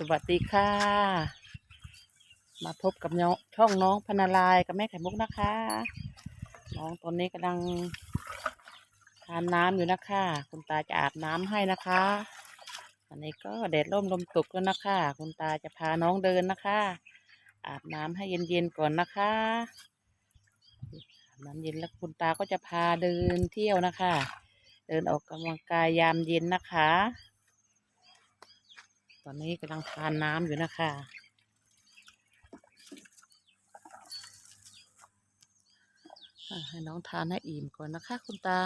สวัสดีค่ะ มาพบกับน้องช่องน้องพนาลายกับแม่ไข่มุกนะคะ น้องตอนนี้กำลังทานน้ำอยู่นะคะ คุณตาจะอาบน้ำให้นะคะอันนี้ก็แดดร่มลมตกแล้วนะคะ คุณตาจะพาน้องเดินนะคะ อาบน้ำให้เย็นๆก่อนนะคะอาบน้ำเย็นแล้วคุณตาก็จะพาเดินเที่ยวนะคะ เดินออกกำลังกายยามเย็นนะคะ ตอนนี้กำลังทานน้ำอยู่นะคะ ให้น้องทานให้อิ่มก่อนนะคะ คุณตา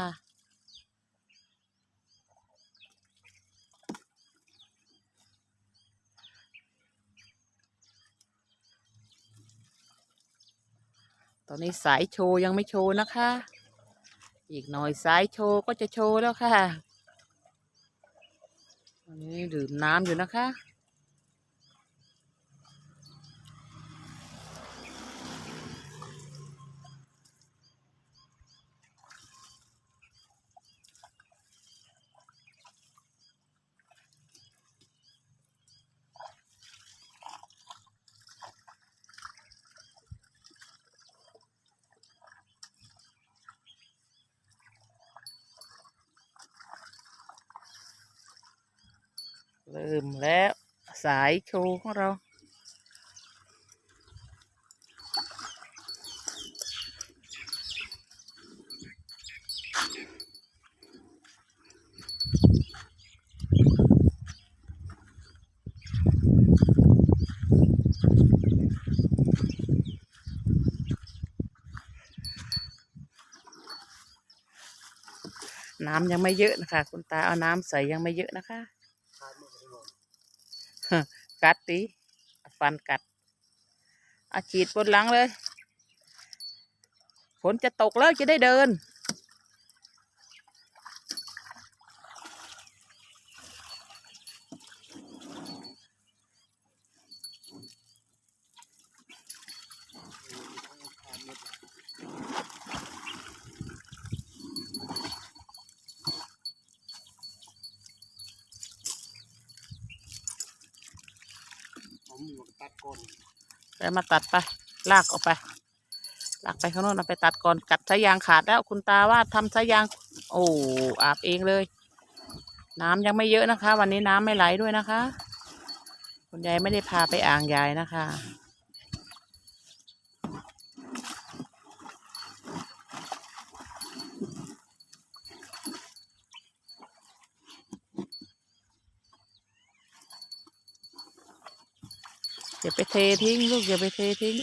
ตอนนี้สายโชว์ยังไม่โชว์นะคะ อีกหน่อยสายโชว์ก็จะโชว์แล้วค่ะ ตอนนี้ดื่มน้ำอยู่นะคะ เริ่มแล้วสายโชว์ของเรา น้ำยังไม่เยอะนะคะ คุณตาเอาน้ำใส่ยังไม่เยอะนะคะ กัดตีฟันกัดอาฉีดบนหลังเลยฝนจะตกแล้วจะได้เดิน ตัดก้นแล้วมาตัดไป ลากออกไป ลากไปข้างโน้นเอาไปตัดก่อนกัดสายยางขาดแล้ว คุณตาว่าทำสายยาง โอ้อาบเองเลย น้ำยังไม่เยอะนะคะ วันนี้น้ำไม่ไหลด้วยนะคะ คุณยายไม่ได้พาไปอ่างยายนะคะ อย่าไปเททิ้งลูกอย่าไปเททิ้ง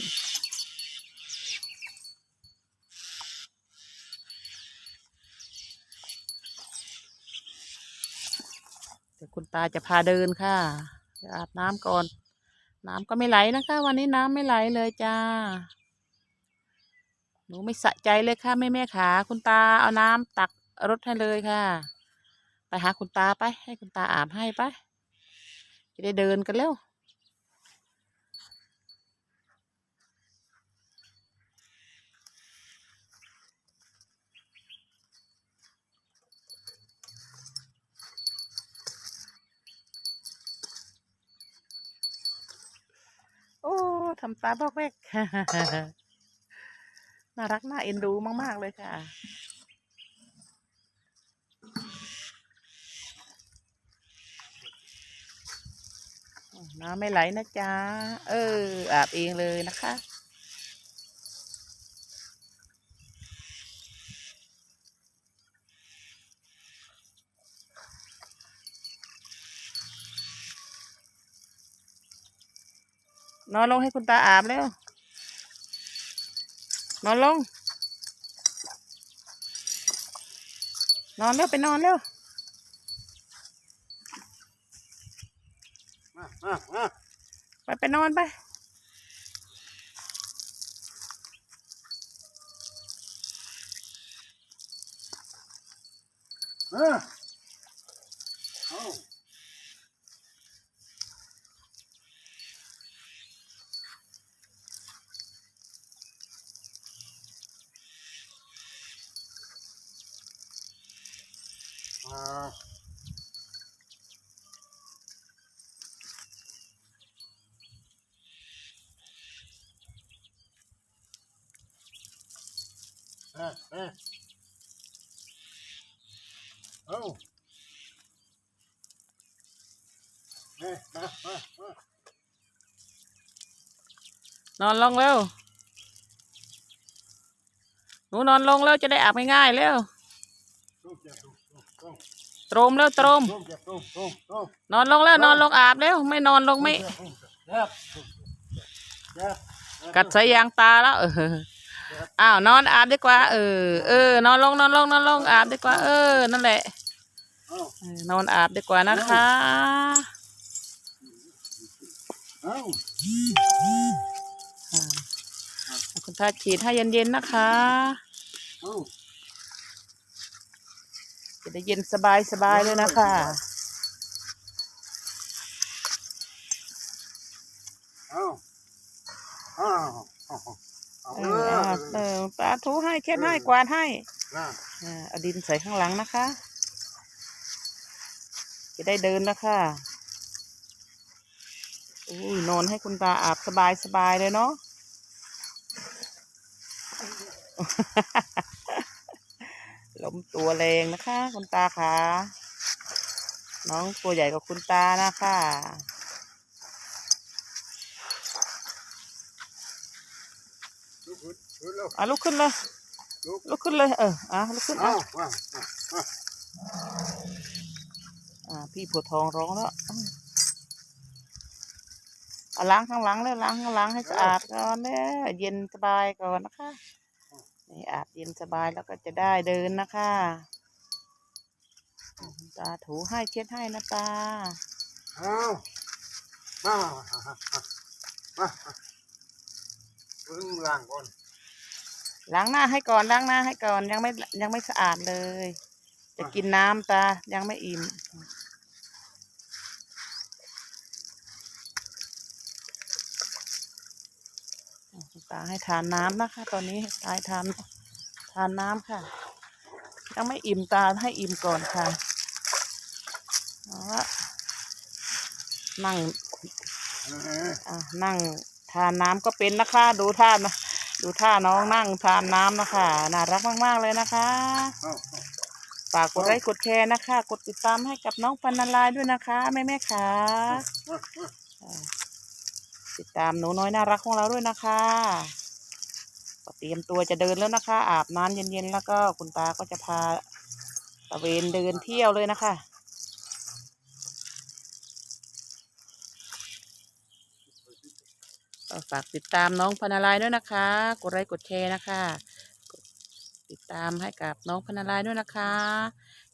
เดี๋ยวคุณตาจะพาเดินค่ะเดี๋ยวอาบน้ำก่อน น้ำก็ไม่ไหลนะคะ วันนี้น้ำไม่ไหลเลยจ้า หนูไม่สะใจเลยค่ะแม่แม่ขาคุณตาเอาน้ำตักรถให้เลยค่ะ ไปหาคุณตาไป ให้คุณตาอาบให้ไป จะได้เดินกันแล้ว โอ้ ทำตาบอกแวกน่ารักน่าเอ็นดูมาก ๆ เลยค่ะ น้ำไม่ไหลนะจ๊ะ เอออาบเองเลยนะคะ นอนลงให้คุณตาอาบแล้ว นอนลง นอนเร็วไปนอนเร็วมามามาไปไปนอนไปเอาอ่ à. Ê, ê. Oh. Ê, à, à, à. N อนลงเร็ว หนูนอนลงเร็วจะได้อาบง่ายๆเร็ว ตุ้มเจ็บตุ้มตุ้มตุ้มตรมแล้วตรมตุ้มเจ็บตุ้มตุ้มตุ้มนอนลงแล้วนอนลงอาบเร็วไม่นอนลงไม่เจ็บเจ็บเจ็บกัดสายยางตาแล้วเอออ้าวนอนอาบดีกว่า เออเออนอนลงนอนลงนอนลงอาบดีกว่า เออ นั่นแหละเอาเออนอนอาบดีกว่านะคะเอาอ่าคุณตาฉีดให้เย็นๆนะคะเอา จะได้เย็นสบายๆเลยนะคะเอาเอาเอาเอาเอเอออเอาเออปลาทูให้เช็ดให้กวาดให้น่ะอ่าเอาดินใส่ข้างหลังนะคะ จะได้เดินนะคะอุ้ยนอนให้คุณตาอาบสบายสบายๆเลยเนาะล มตัวแรงนะคะ คุณตาคะน้องตัวใหญ่กว่าคุณตานะคะลุกขึ้นลุกแล้วอะลุกขึ้นเลยลุกลุกขึ้นเลยเอออะลุกขึ้นเอาอะมามาอ่าพี่ผัวทองร้องแล้วอืมเอาล้างข้างหลังเลยล้างข้างหลังให้สะอาดก่อนเนี่ยเย็นสบายก่อนนะคะ นี่อาบเย็นสบายแล้วก็จะได้เดินนะคะตาถูให้เช็ดให้นะตาเอามามามามาพิ่งล้างก่อนล้างหน้าให้ก่อนล้างหน้าให้ก่อนยังไม่ยังไม่สะอาดเลย จะกินน้ำตายังไม่อิ่ม คุณตาให้ทานน้ำนะคะ ตอนนี้ตาให้ทานทานน้ำค่ะ ยังไม่อิ่มตาให้อิ่มก่อนค่ะเอาละนั่งเอออะนั่งทานน้ำก็เป็นนะคะ ดูท่านะดูท่าน้องนั่งทานน้ำนะคะน่ารักมากๆเลยนะคะเอาฝากกดไลค์กดแชร์นะคะ กดติดตามให้กับน้องพันนาลายด้วยนะคะ แม่แม่ๆค่ะมามาอ่า ติดตามหนูน้อยน่ารักของเราด้วยนะคะก็เตรียมตัวจะเดินแล้วนะคะ อาบน้ำเย็นๆแล้วก็คุณตาก็จะพาตะเวนเดินเที่ยวเลยนะคะก็ฝากติดตามน้องพนารายด้วยนะคะ กดไลค์กดแชร์นะคะ กดติดตามให้กับน้องพนารายด้วยนะคะ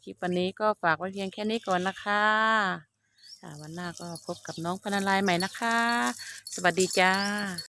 คลิปวันนี้ก็ฝากไว้เพียงแค่นี้ก่อนนะคะ วันหน้าก็พบกับน้องพนารายใหม่นะคะ สวัสดีจ้า